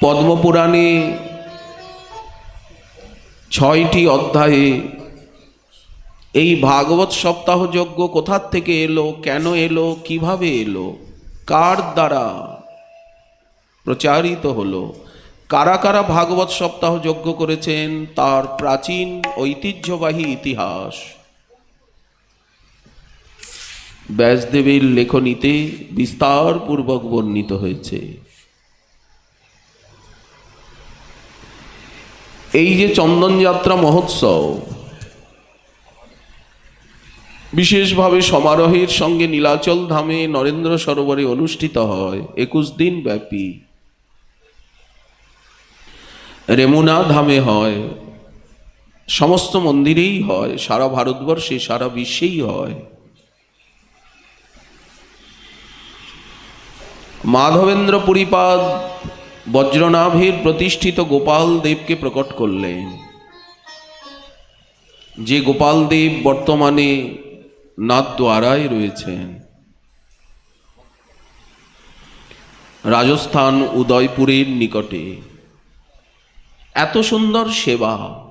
পদ্মপুরাণে ছয়টি অধ্যায়ে এই ভাগবত সপ্তাহ যজ্ঞ কোথার থেকে এলো, কেন এলো, কীভাবে এলো, কার দ্বারা প্রচারিত হলো, কারা কারা ভাগবত সপ্তাহ যজ্ঞ করেছেন, তার প্রাচীন ঐতিহ্যবাহী ইতিহাস। ব্যাসদেবের লেখনীতে বিস্তারপূর্বক বর্ণিত হয়েছে। এই যে চন্দনযাত্রা মহোৎসব, বিশেষভাবে সমারোহের সঙ্গে নীলাচল ধামে নরেন্দ্র সরোবরে অনুষ্ঠিত হয় একুশ দিন ব্যাপী। রেমুনা ধামে হয়, সমস্ত মন্দিরেই হয়, সারা ভারতবর্ষে, সারা বিশ্বেই হয়। মাধবেন্দ্র পুরীপাদ বজ্রনাভের প্রতিষ্ঠিত গোপাল দেবকে প্রকট করলেন। যে গোপাল দেব বর্তমানে নাথদ্বারায় রয়েছেন। রাজস্থান উদয়পুরের নিকটে। এত সুন্দর সেবা।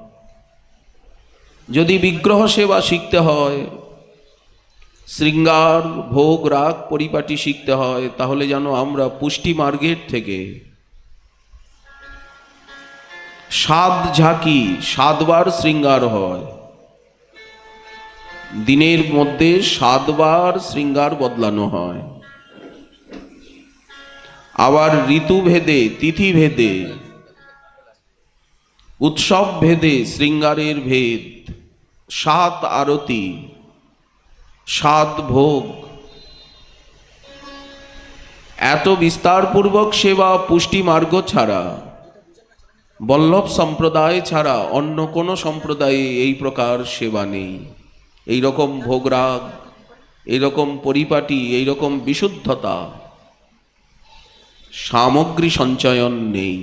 যদি বিগ্রহ সেবা শিখতে হয়, শৃঙ্গার ভোগ রাগ পরিপাটি শিখতে হয়, তাহলে যেন আমরা পুষ্টি মার্গের থেকে সাত ঝাঁকি, সাতবার শৃঙ্গার হয়। দিনের মধ্যে সাতবার শৃঙ্গার বদলানো হয়। আবার ঋতু ভেদে, তিথি ভেদে, উৎসব ভেদে শৃঙ্গারের ভেদ। সাত আরতি, সাত ভোগ। এত বিস্তারপূর্বক সেবা পুষ্টি মার্গ ছাড়া বল্লভ সম্প্রদায় ছাড়া অন্য কোনো সম্প্রদায়ে এই প্রকার সেবা নেই। এই রকম ভোগরাগ, এইরকম পরিপাটি, এইরকম বিশুদ্ধতা, সামগ্রী সঞ্চয়ন নেই।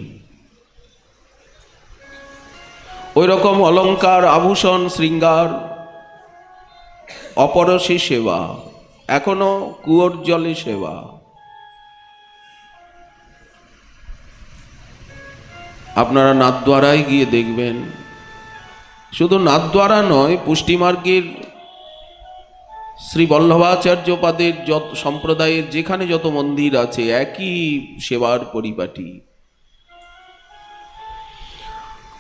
ওই রকম অলঙ্কার, আভূষণ, শৃঙ্গার, অপরসে সেবা, এখনও কুয়োর জলে সেবা। আপনারা নাথদ্বারায় গিয়ে দেখবেন। শুধু নাথদ্বারা নয়, পুষ্টিমার্গের শ্রী বল্লভাচার্য পাদের যত সম্প্রদায়ের যেখানে যত মন্দির আছে, একই সেবার পরিপাটি।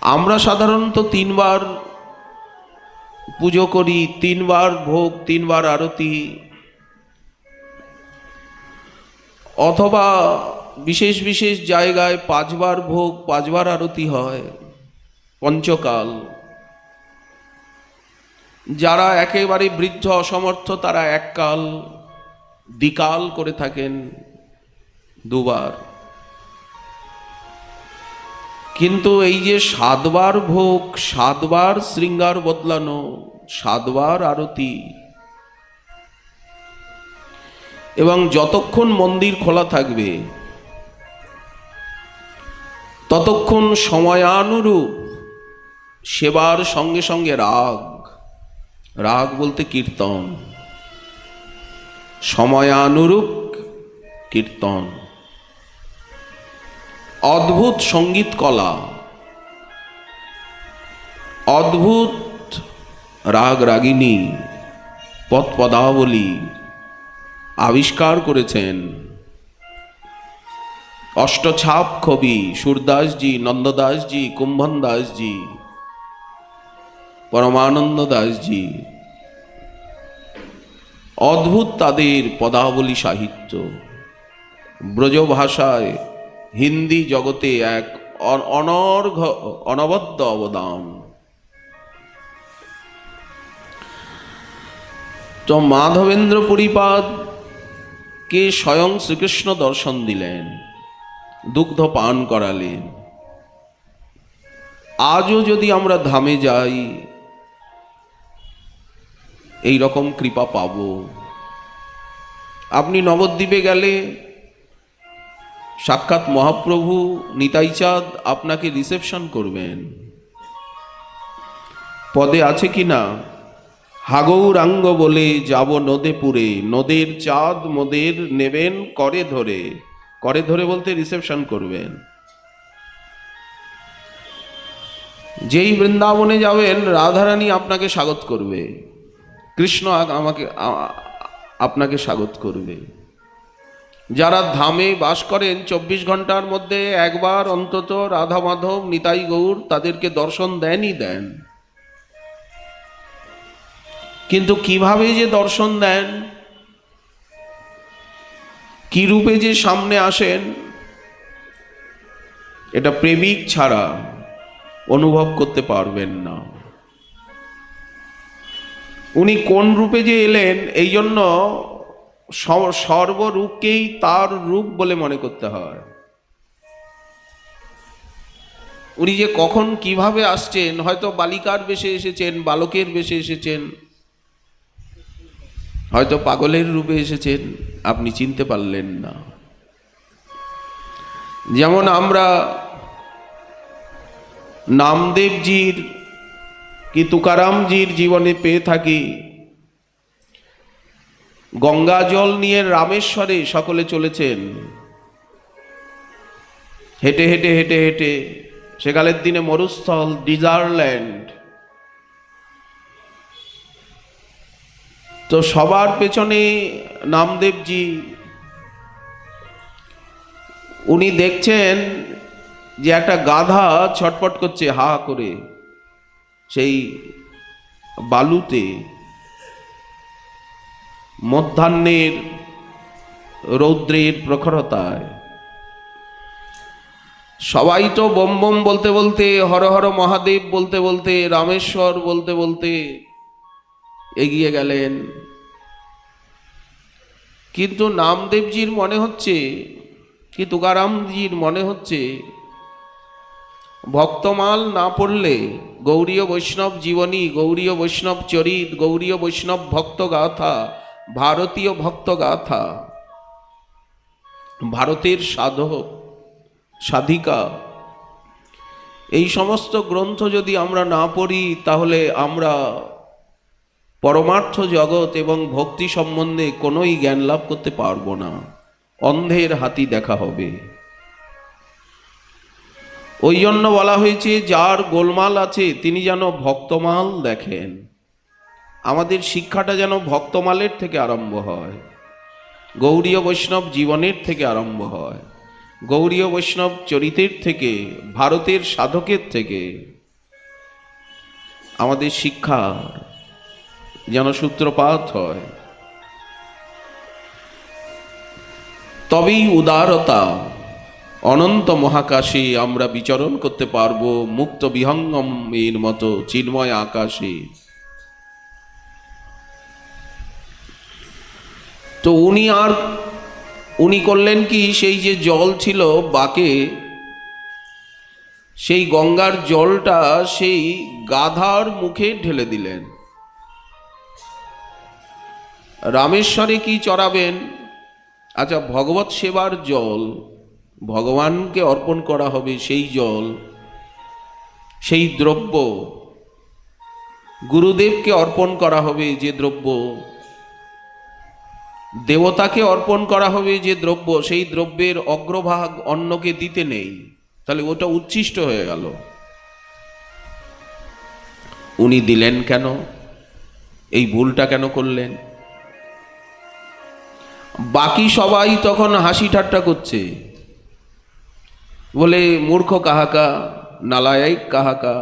আমরা সাধারণত তিনবার পুজো করি, তিনবার ভোগ, তিনবার আরতি, অথবা বিশেষ বিশেষ জায়গায় পাঁচবার ভোগ, পাঁচবার আরতি হয়, পঞ্চকাল। যারা একেবারে বৃদ্ধ অসমর্থ, তারা এককাল দ্বিকাল করে থাকেন দুবার। কিন্তু এই যে সাতবার ভোগ, সাতবার শৃঙ্গার বদলানো, সাতবার আরতি, এবং যতক্ষণ মন্দির খোলা থাকবে ততক্ষণ সময়ানুরূপ সেবার সঙ্গে সঙ্গে রাগ। রাগ বলতে কীর্তন। সময়ানুরূপ কীর্তন। অদ্ভুত সংগীত কলা। অদ্ভুত রাগ রাগিনী পদ পদাবলী আবিষ্কার করেছেন। অষ্টছাপ কবি সুরদাসজি, নন্দদাসজি কুম্ভন দাসজি পরমানন্দ দাসজি অদ্ভুত তাদের পদাবলী সাহিত্য। ব্রজ ভাষায় হিন্দি জগতে এক অনর্ঘ, অনবদ্য অবদান। তো মাধবেন্দ্র পরিপাদ কে স্বয়ং শ্রীকৃষ্ণ দর্শন দিলেন। দুগ্ধ পান করালেন আজও যদি আমরা ধামে যাই, এই রকম কৃপা পাব। আপনি নবদ্বীপে গেলে সাক্ষাৎ মহাপ্রভু নিতাইচাঁদ আপনাকে রিসেপশন করবেন। পদে আছে কি না? হাগৌরাঙ্গ বলে যাব নদেপুরে নদের চাঁদ মোদের নেবেন করে ধরে। করে ধরে বলতে রিসেপশন করবেন। যেই বৃন্দাবনে যাবেন, রাধারানী আপনাকে স্বাগত করবে। কৃষ্ণ আমাকে আপনাকে স্বাগত করবে। যারা ধামে বাস করেন, চব্বিশ ঘণ্টার মধ্যে একবার অন্তত রাধা মাধব নিতাই গৌর তাদেরকে দর্শন দেনই দেন। কিন্তু কীভাবে যে দর্শন দেন? কি রূপে যে সামনে আসেন, এটা প্রেমিক ছাড়া অনুভব করতে পারবেন না। উনি কোন রূপে যে এলেন, এই জন্য সর্বরূপকেই তার রূপ বলে মনে করতে হয়। উনি যে কখন কীভাবে আসছেন, হয়তো বালিকার বেশে এসেছেন, বালকের বেশে এসেছেন হয়তো পাগলের রূপে এসেছেন, আপনি চিনতে পারলেন না। যেমন আমরা নামদেবজির কি তুকারামজির জীবনে পেয়ে থাকি, গঙ্গা জল নিয়ে রামেশ্বরে সকলে চলেছেন। হেঁটে হেঁটে হেঁটে হেঁটে সেকালের দিনে মরুস্থল, ডিজারল্যান্ড তো সবার পেছনে নামদেবজি। উনি দেখছেন যে একটা গাধা ছটপট করছে হা করে সেই বালুতে। মধ্যাহ্নের রৌদ্রের প্রখরতায়। সবাই তো বোম বোম বলতে বলতে, হর হর মহাদেব বলতে বলতে, রামেশ্বর বলতে বলতে এগিয়ে গেলেন। কিন্তু নামদেবজির মনে হচ্ছে, কি তুকারামজির মনে হচ্ছে, ভক্তমাল না পড়লে গৌরীয় বৈষ্ণব জীবনী, গৌরীয় বৈষ্ণব চরিত, গৌরীয় বৈষ্ণব ভক্ত গাথা, ভারতীয় ভক্ত গাথা, ভারতের সাধক, সাধিকা, এই সমস্ত গ্রন্থ যদি আমরা না পড়ি, তাহলে আমরা পরমার্থ জগৎ এবং ভক্তি সম্বন্ধে কোনোই জ্ঞান লাভ করতে পারব না। অন্ধের হাতি দেখা হবে। ওই জন্য বলা হয়েছে, যার গোলমাল আছে, তিনি যেন ভক্তমাল দেখেন। আমাদের শিক্ষাটা যেন ভক্তমালের থেকে আরম্ভ হয়। গৌরীয় বৈষ্ণব জীবনের থেকে আরম্ভ হয়। গৌরীয় বৈষ্ণব চরিতের থেকে, ভারতের সাধকের থেকে। আমাদের শিক্ষার যেন সূত্রপাত হয়। তবেই উদারতা, অনন্ত মহাকাশে আমরা বিচরণ করতে পারব, মুক্ত বিহঙ্গম এর মতো চিন্ময় আকাশে। তো উনি আর, উনি করলেন কি? সেই যে জল ছিল বাকে, সেই গঙ্গার জলটা সেই গাধার মুখে ঢেলে দিলেন। রামেশ্বরে কি চড়াবেন? আচ্ছা ভগবত সেবার জল, ভগবানকে অর্পণ করা হবে সেই জল, সেই দ্রব্য, গুরুদেবকে অর্পণ করা হবে যে দ্রব্য, দেবতাকে অর্পণ করা হবে যে দ্রব্য, সেই দ্রব্যের অগ্রভাগ অন্যকে দিতে নেই। তাহলে ওটা উচ্ছিষ্ট হয়ে গেল। উনি দিলেন কেন? এই ভুলটা কেন করলেন? বাকি সবাই তখন হাসি ঠাট্টা করছে बोले मूर्ख कहा का नालायक कहा का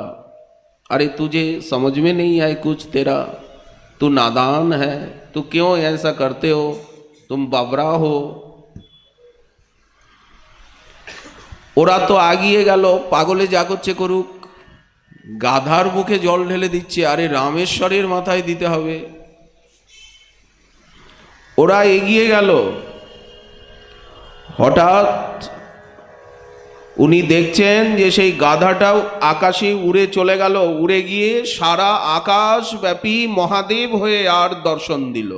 अरे तुझे समझ में नहीं आए कुछ तेरा तू नादान है तू क्यों ऐसा करते हो तुम बाबरा हो ওরা তো আগিয়ে গেল পাগলে যা করছে করুক গাধার মুখে জল ঢেলে দিচ্ছে আরে রামেশ্বরের মাথায় দিতে হবে ওরা এগিয়ে গেল। হঠাৎ উনি দেখছেন যে সেই গাধাটাও আকাশে উড়ে চলে গেল। উড়ে গিয়ে সারা আকাশ ব্যাপী মহাদেব হয়ে আর দর্শন দিল।